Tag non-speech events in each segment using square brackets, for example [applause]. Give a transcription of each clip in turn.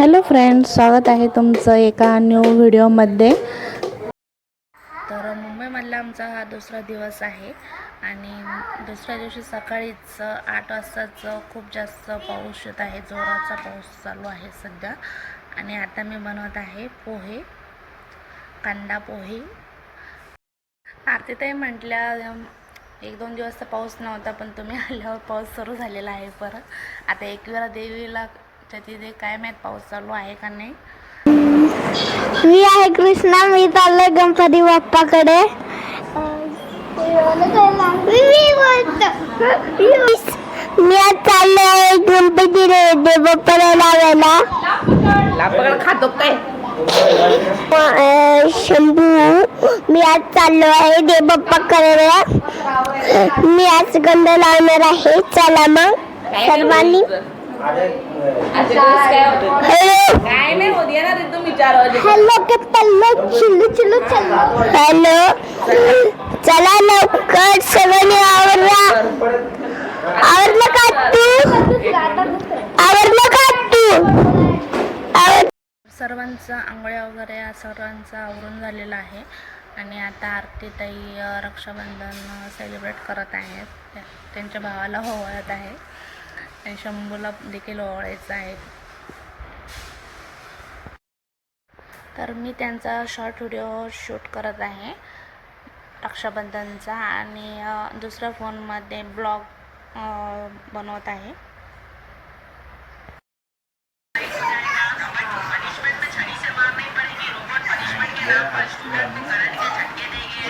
Hello friends स्वागत आहे तुमचं एका न्यू व्हिडिओमध्ये तर मुंबईमधला आमचा हा दुसरा दिवस आहे आणि दुसऱ्या दिवशी सकाळीच आठ वाजताचं खूप जास्त पाऊस येत आहे जोराचा पाऊस चालू आहे सध्या. आणि आता मी बनवत आहे पोहे कांदा पोहे. आरतीताई म्हटल्या एक दोन दिवस तर पाऊस नव्हता पण तुम्ही आल्यावर पाऊस सुरू झालेला आहे परत. आता एकविरा देवीला त्या तिथे काय माहीत पाऊस चालू आहे का नाही. मी आहे कृष्णा मी चाललोय गणपती बाप्पाकडे. मी आज चाललोय गणपती रे बाप्पाला लावायला. खातो काय? अं, शंभू मी आज चाललो आहे देव बाप्पाकडे. मी आज गंध लावणार आहे. चला मग. सर्वांनी काय नाही होत येणार एकदम विचार हॅलो के पल्लो चिल्लू चिल्लू चलो. हॅलो. चला लवकर सगळ्यांनी आवरा आवरलं का तू? आवरलं का तू? आवर सर्वांचं आंघोळ्या वगैरे या सर्वांचं आवरून झालेलं आहे. आणि आता आरतीताई अ, रक्षाबंधन सेलिब्रेट करत आहेत. त्या- त्यांच्या भावाला ओवाळत आहे. आणि शंभूला देखील ओवाळायचं आहे. तर मी त्यांचा शॉर्ट व्हिडिओ शूट करत आहे रक्षाबंधनचा. आणि दुसऱ्या फोनमध्ये ब्लॉग बनवत आहे.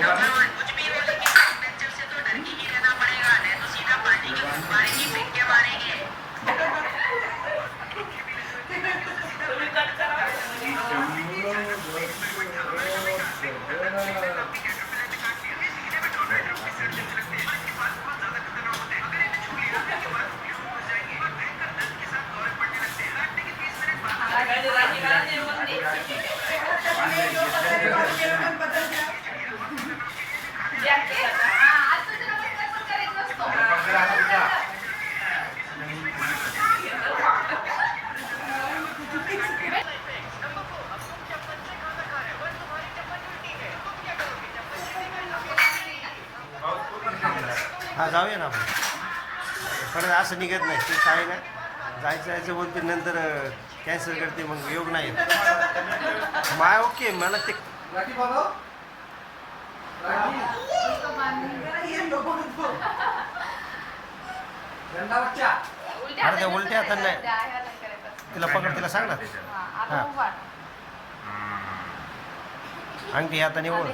हा असं निघत नाही. ते काय ना जायचं जायचं बोलते नंतर कॅन्सल करते मग योग नाही. माय ओके मला ते अरे त्या उलट्या हातात नाही. तिला पकड तिला सांग ना. हा. अंगठी हाताने ओळ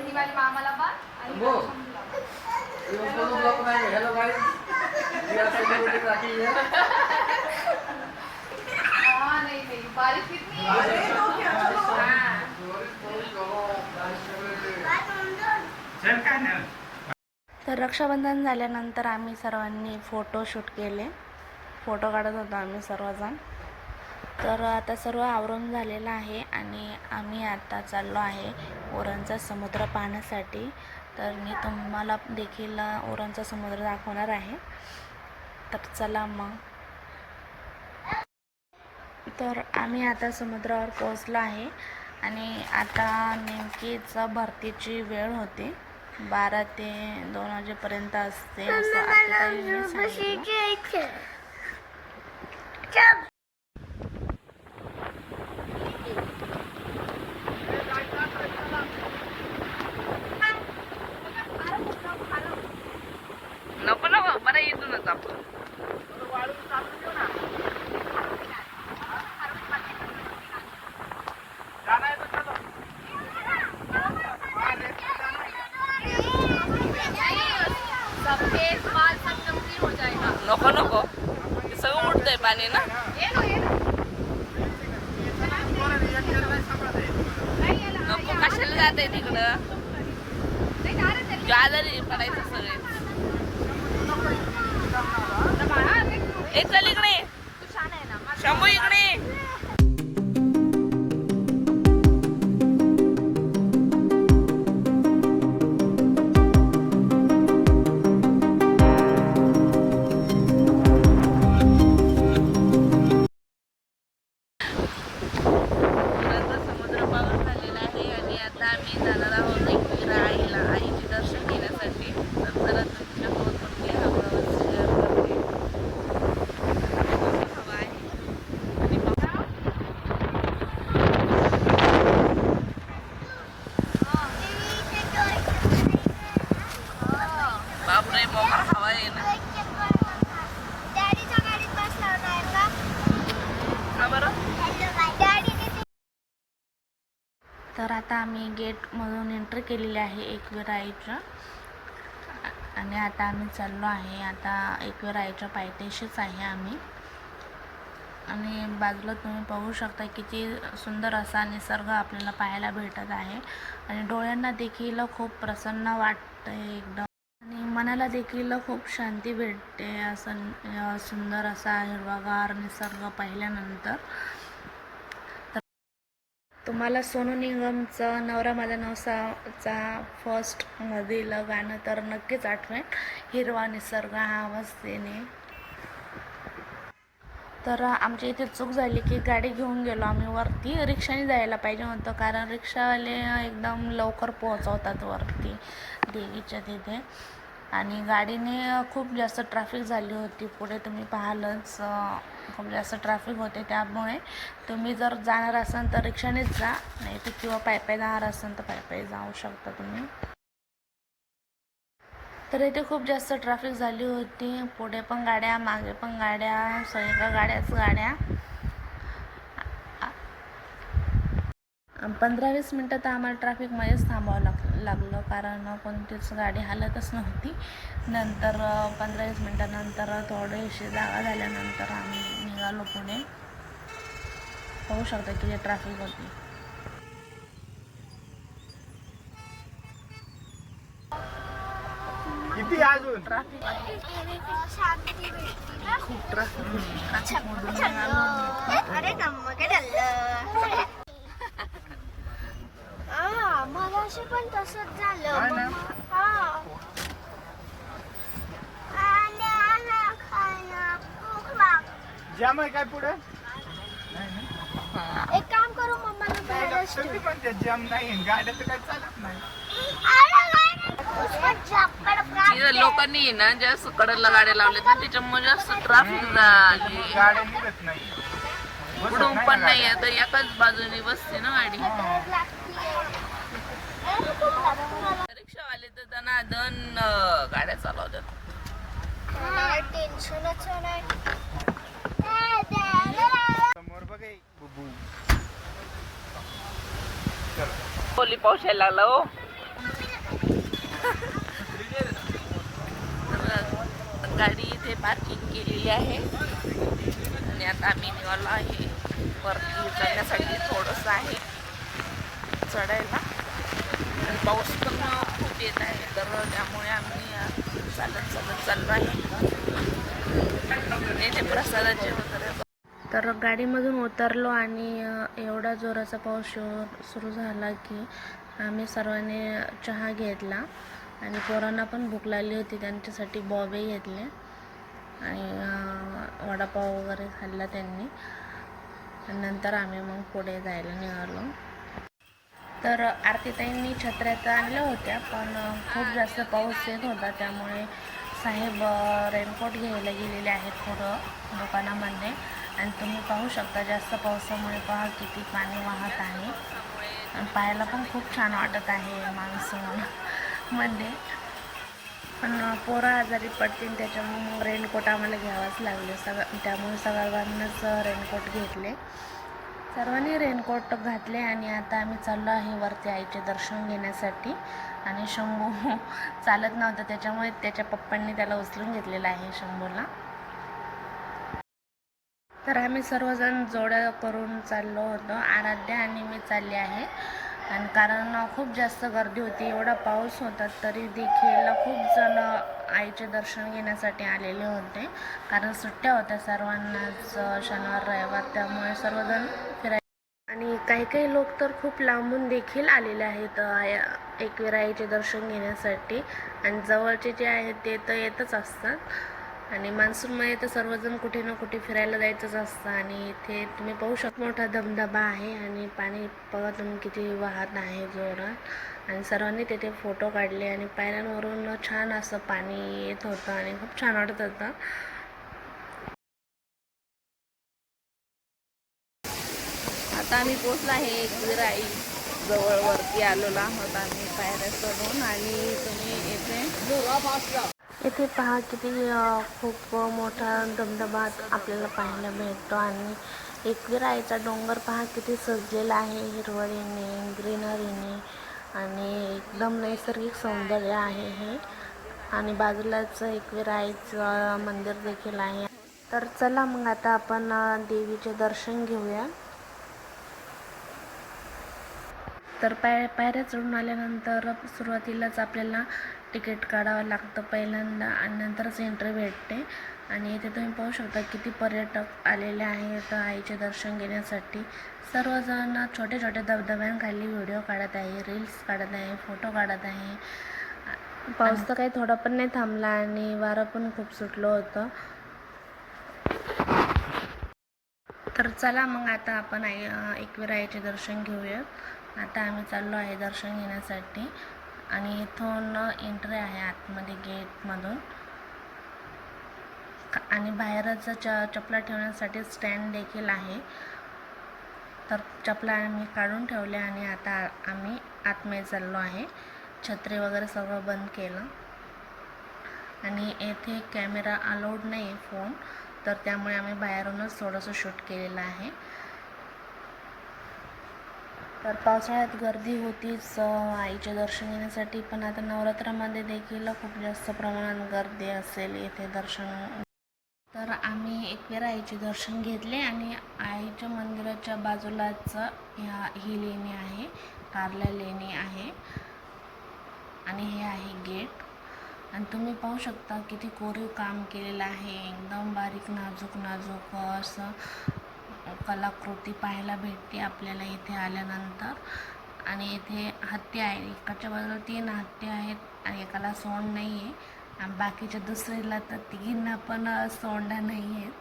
तर रक्षाबंधन झाल्यानंतर आम्ही सर्वांनी फोटोशूट केले. फोटो काढत होतो आम्ही सर्वजण. तर आता सर्व आवरून झालेलं आहे आणि आम्ही आता चाललो आहे ओरणचा समुद्र पाहण्यासाठी. तर मी तुम्हाला देखील ओरणचा समुद्र दाखवणार आहे. तर चला मग. तर आम्ही आता समुद्रावर पोहोचलो आहे आणि आता नेमकीच भरतीची वेळ होती. बारा ते दोन वाजेपर्यंत असते असं सांगितलं. नको नको बरं इथूनच आपण. इकडे गेटमधून एंटर केलेली आहे एकविरा आईच्या आणि आता आम्ही चाललो आहे. आता एकविरा आईच्या पायथ्याशीच आहे आम्ही. आणि बाजूला तुम्ही पाहू शकता किती सुंदर असा निसर्ग आपल्याला पाहायला भेटत आहे. आणि डोळ्यांना देखील खूप प्रसन्न वाटतं एकदम. आणि मनाला देखील खूप शांती भेटते असं सुंदर असा हिरवागार निसर्ग पाहिल्यानंतर. तुम्हाला सोनू निगमचं नवरा माझा नवसाचा फर्स्टमधील गाणं तर नक्कीच आठवेल हिरवा निसर्ग हा अवस्थेने तर आमच्या इथे चूक झाली की गाडी घेऊन गेलो. आम्ही वरती रिक्षाने जायला पाहिजे होतं कारण रिक्षावाले एकदम लवकर पोहोचवतात वरती देवीच्या तिथे. आणि गाडीने खूप जास्त ट्रॅफिक झाली होती. पुढे तुम्ही पाहालच खूप जास्त ट्रॅफिक होते त्यामुळे तुम्ही जर जाणार असाल तर रिक्षानेच जा नाही तर किंवा पायपाय जाणार असाल तर पायपाय जाऊ शकता तुम्ही. तर इथे खूप जास्त ट्रॅफिक झाली होती. पुढे पण गाड्या मागे पण गाड्या सगळ्या गाड्याच गाड्या. पंधरा वीस मिनटं तर आम्हाला ट्रॅफिकमध्येच थांबावं लाग लागलं. कारण कोणतीच गाडी हालतच नव्हती. नंतर पंधरा वीस मिनटानंतर थोडीशी जागा झाल्यानंतर आम्ही निघालो पुढे. पाहू शकता किती ट्रॅफिक होती. किती अजून? ट्रॅफिक शांती भेटती ना खूप ट्रॅफिक हा मगाशी पण तसंच झालं. ना? मग- हा. खाना खाना भूक लाग. जाम आहे काय पुढे? एक काम करू मम्माला बाहेरच ठेव. तुम्ही पण ते जाम नाही गाड्या तर काही चालत नाही. झापड़ लोकांनी ना जास्त कडला गाड्या लावल्यात ना त्याच्यामुळे जास्त ट्रॅफिक झाली. गाड्या निघत नाही. बसत पुढून नाही पण ना नाही गाड्या. आता एकाच बाजूने बसते ना गाडी. रिक्षावाले तर त्यांना दोन गाड्या चालवतात. टेन्शनच समोर बघ हे, बुबू. ओली लागला हो. गाडी इथे पार्किंग केलेली आहे. आणि आता आम्ही निघालो आहे. वरती जाण्यासाठी थोडंसं आहे. चढायला. आणि पाऊस पण खूप येत आहे. तर त्यामुळे आम्ही चालत चालत चाललो आहे. इथे प्रसादाचे वगैरे तर गाडीमधून उतरलो आणि एवढा जोराचा पाऊस सुरू झाला की आम्ही सर्वांनी चहा घेतला आणि पोरांना पण भूक लागली होती. त्यांच्यासाठी बॉबे घेतले आणि वडापाव वगैरे खाल्ला त्यांनी. नंतर आम्ही मग पुढे जायला निघालो. तर आरतीताईंनी छत्र्या तर आणल्या होत्या पण खूप जास्त पाऊस येत होता त्यामुळे साहेब रेनकोट घ्यायला गेलेले आहेत थोडं दुकानामध्ये. आणि तुम्ही पाहू शकता जास्त पावसामुळे पहा किती पाणी वाहत आहे. आणि पाहायला पण खूप छान वाटत आहे मान्सूनमध्ये पण पोरं आजारी पडतील त्याच्यामुळे मग रेनकोट आम्हाला घ्यावाच लागले. सगळं त्यामुळे सगळ्यांनाच रेनकोट घेतले. सर्वांनी रेनकोट घातले आणि आता आम्ही चाललो आहे वरती आईचे दर्शन घेण्यासाठी. आणि शंभू [laughs] चालत नव्हता त्याच्यामुळे त्याच्या पप्पांनी त्याला उचलून घेतलेलं आहे शंभूला. तर आम्ही सर्वजण जोड्या करून चाललो होतो. आराध्या आणि मी चालले आहे. आणि कारण खूप जास्त गर्दी होती एवढा पाऊस होता तरी देखील खूप जण आईचे दर्शन घेण्यासाठी आलेले होते. कारण सुट्ट्या होत्या सर्वांनाच शनिवार रविवार त्यामुळे सर्वजण आणि काही काही लोक तर खूप लांबून देखील आलेले आहेत एकविराईचे दर्शन घेण्यासाठी. आणि जवळचे जे आहेत ते तर येतच असतात. आणि मान्सूनमध्ये तर सर्वजण कुठे ना कुठे फिरायला जायचंच असतं. आणि इथे तुम्ही पाहू शकता मोठा धबधबा आहे आणि पाणी बघा तुम्ही किती वाहत आहे जोरात. आणि सर्वांनी तिथे फोटो काढले आणि पायऱ्यांवरून छान असं पाणी येत होतं आणि खूप छान वाटत होतं. आता आम्ही पोचलो आहे एकविराई जवळ वरती आलेलो आहोत आम्ही पायऱ्या चढून आणि तुम्ही येथे इथे पहा किती खूप मोठा धबधबा आपल्याला पाहायला भेटतो आणि एकवीर आईचा डोंगर पहा किती सजलेला आहे हिरवळीने ग्रीनरीने आणि एकदम नैसर्गिक सौंदर्य आहे हे. आणि बाजूलाच एकवीर आईचं मंदिर देखील आहे. तर चला मग आता आपण देवीचे दर्शन घेऊया. तर पाय पायऱ्या चढून आल्यानंतर सुरुवातीलाच आपल्याला तिकीट काढावं लागतं पहिल्यांदा आणि नंतरच एंट्री भेटते. आणि इथे तुम्ही पाहू शकता किती पर्यटक आलेले आहेत आईचे दर्शन घेण्यासाठी. सर्वजण छोटे छोटे धबधब्यांखाली व्हिडिओ काढत आहे रील्स काढत आहे फोटो काढत आहे. पाऊस तर काही थोडा पण नाही थांबला आणि वारं पण खूप सुटलं होतं. तर चला मग आता आपण आई एकवीर आईचे दर्शन घेऊया आता आम्ही चाललो आहे दर्शन घेण्यासाठी. आणि इथून एंट्री आहे आतमध्ये गेटमधून. आणि बाहेरच च चपला ठेवण्यासाठी स्टँड देखील आहे. तर चपला आम्ही काढून ठेवल्या आणि आता आम्ही आतमध्ये चाललो आहे. छत्री वगैरे सगळं बंद केलं. आणि येथे कॅमेरा अलाउड नाही फोन तर त्यामुळे आम्ही बाहेरूनच थोडंसं शूट केलेलं आहे. तर पावसाळ्यात गर्दी होतीच आईच्या आईचे दर्शन घेण्यासाठी पण आता नवरात्रामध्ये देखील खूप जास्त प्रमाणात गर्दी असेल येथे दर्शन. तर आम्ही एक वेळ आईचे दर्शन घेतले आणि आईच्या मंदिराच्या बाजूलाच ह्या ही लेणी आहे कारला लेणी आहे. आणि हे आहे गेट. आणि तुम्ही पाहू शकता किती कोरीव काम केलेलं आहे एकदम बारीक नाजूक नाजूक असं. कलाकृती पाहायला भेटते आपल्याला इथे आल्यानंतर. आणि इथे हत्ती आहे. इकडच्या बाजूला तीन हत्ती आहेत आणि एकाला सोंड नाही आहे आणि बाकीच्या दुसरीला तर तिघींना पण सोंडा नाही आहेत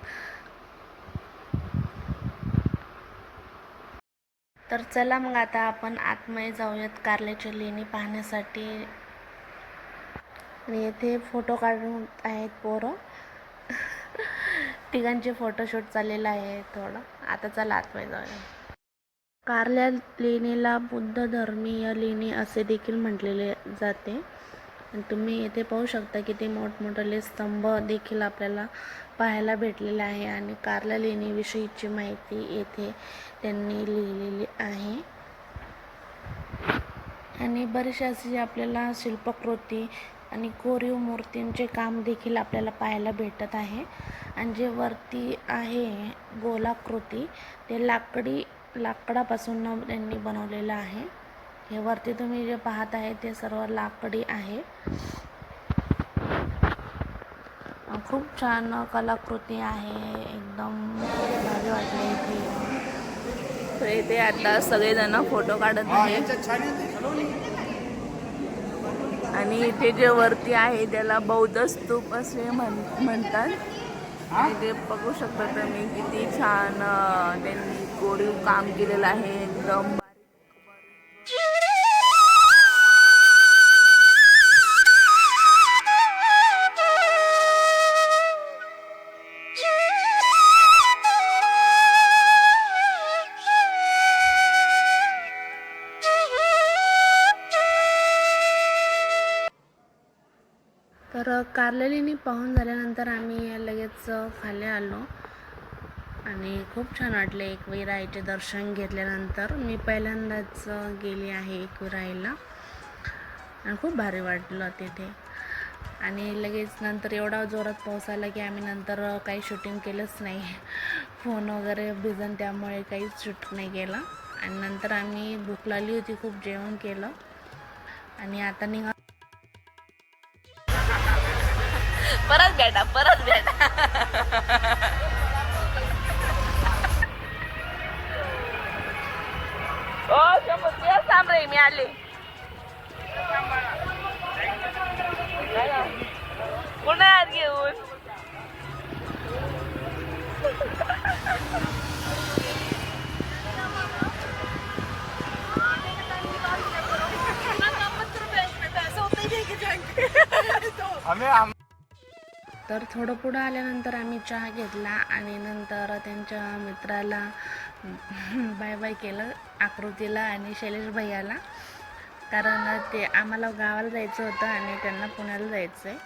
तर चला मग आता आपण आतमध्ये जाऊयात कारल्याची लेणी पाहण्यासाठी. आणि येथे फोटो काढून आहेत पोरं. तिघांचे फोटोशूट चाललेलं आहे थोडं. आता चला आतमध्ये जाऊया. कारल्या लेणीला बुद्ध धर्मीय लेणी असे देखील म्हटलेले जाते. तुम्ही येथे पाहू शकता की ते मोठमोठाले स्तंभ देखील आपल्याला पाहायला भेटलेले आहे. आणि कारल्या लेणीविषयीची माहिती येथे त्यांनी लिहिलेली आहे. आणि बरेचसे असे आपल्याला शिल्पकृती आणि कोरीव मूर्तींचे काम देखील आपल्याला पाहायला भेटत आहे. आणि जे वरती आहे गोलाकृती ते लाकडी लाकडापासून त्यांनी बनवलेलं आहे. हे वरती तुम्ही जे पाहत आहे ते सर्व लाकडी आहे. खूप छान कलाकृती आहे. एकदम भारी वाटले इथे आता सगळेजण फोटो काढत आहेत. आणि इथे जे वरती आहे त्याला बौद्ध स्तूप असे म्हण म्हणतात. आणि ते बघू शकता तुम्ही किती छान त्यांनी कोरीव काम केलेलं आहे. एकदम तर कारलेलीनी पाहून झाल्यानंतर आम्ही लगेच खाली आलो. आणि खूप छान वाटले एकविराईचे दर्शन घेतल्यानंतर. मी पहिल्यांदाच गेली आहे एकविराईला आणि खूप भारी वाटलं तिथे. आणि लगेच नंतर एवढा जोरात पाऊस आला की आम्ही नंतर काही शूटिंग केलंच नाही. फोन वगैरे भिजन त्यामुळे काहीच शूट नाही केलं. आणि नंतर आम्ही भूक लागली होती खूप जेवण केलं. आणि आता निघा परत भेटा परत भेटा. ओ शंभर मी आले. पुन्हा घेऊन? तर थोडं पुढं आल्यानंतर आम्ही चहा घेतला आणि नंतर त्यांच्या मित्राला [laughs] बाय बाय केलं आकृतीला आणि शैलेश भैयाला. कारण ते आम्हाला गावाला जायचं होतं आणि त्यांना पुण्याला जायचं आहे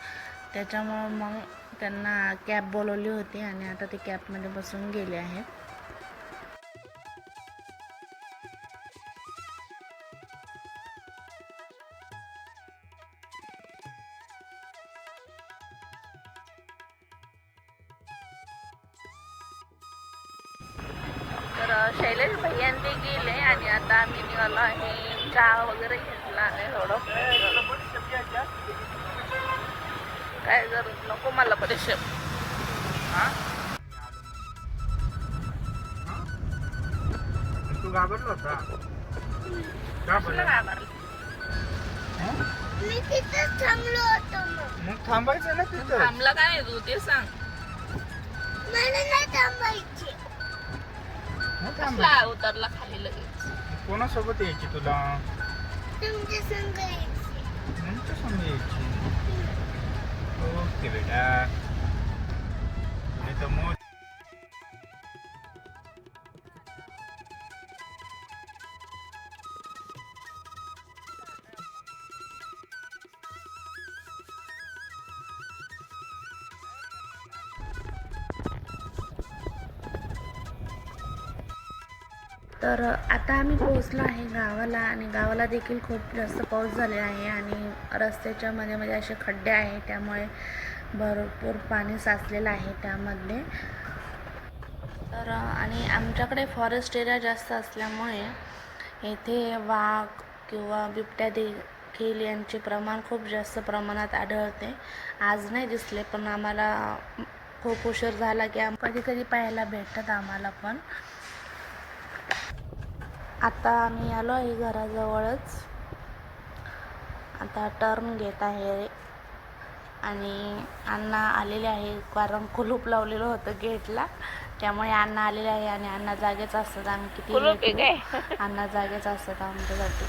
त्याच्यामुळं मग त्यांना कॅब बोलवली होती आणि आता ते कॅबमध्ये बसून गेले आहेत शैलेश भैया ते गेले आणि आता आम्ही निघालो आहे. चहा वगैरे घेतला आणि थोडं. काय गरज नको मला परेशान तू घाबरला काय थांबायचं ना तिथं. थांबला का नाही तू ते सांग. मला नाही थांबायचे. कसला उतरला खाली लगेच. कोणासोबत यायची तुला? तुमच्या संग यायचे. तुमच्या संग यायची? ओके बेटा. नाही तर मग तर आता आम्ही पोहोचलो आहे गावाला आणि गावाला देखील खूप जास्त पाऊस झालेला आहे आणि रस्त्याच्या मध्ये मध्ये असे खड्डे आहे त्यामुळे भरपूर पाणी साचलेलं आहे त्यामध्ये. तर आणि आमच्याकडे फॉरेस्ट एरिया जास्त असल्यामुळे येथे वाघ किंवा बिबट्या देखील यांचे प्रमाण खूप जास्त प्रमाणात आढळते. आज नाही दिसले पण आम्हाला खूप उशीर झाला की आम कधी कधी पाहायला भेटतात आम्हाला पण. आता आम्ही आलो आहे घराजवळच. आता टर्न घेत आहे. आणि अण्णा आलेले आहे कारण कुलूप लावलेलं होतं गेटला. त्यामुळे अण्णा आलेले आहे आणि अण्णा जागेच असतात. आम्ही किती? अण्णा जागेच असतात आमच्यासाठी.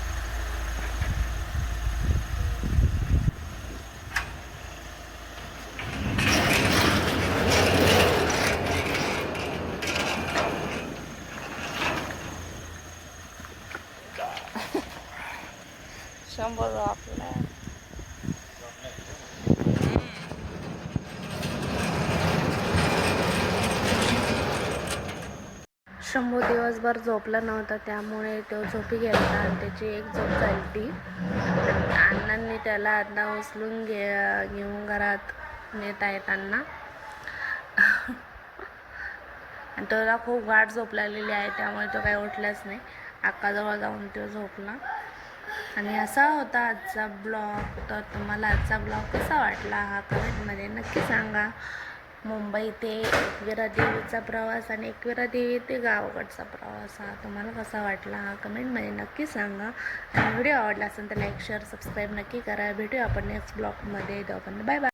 दिवसभर झोपला नव्हता त्यामुळे तो झोपी गेला आणि त्याची एक झोप झाली ती अण्णांनी त्याला आता उचलून घे घेऊन घरात नेत आहेत अण्णा आणि त्याला खूप गाठ झोप लागलेली आहे त्यामुळे तो काही उठलाच नाही. अक्काजवळ जाऊन तो झोपला. आणि असा होता आजचा ब्लॉग. तर तुम्हाला आजचा ब्लॉग कसा वाटला हा कमेंटमध्ये नक्की सांगा. मुंबई ते एकविरा देवीचा प्रवास आणि एकविरा देवी ते गावाकडचा प्रवास हा. तुम्हाला कसा वाटला हा कमेंटमध्ये नक्की सांगा. आणि व्हिडिओ आवडला असेल तर लाईक शेअर सबस्क्राईब नक्की करा. भेटूया आपण नेक्स्ट ब्लॉगमध्ये पण बाय बाय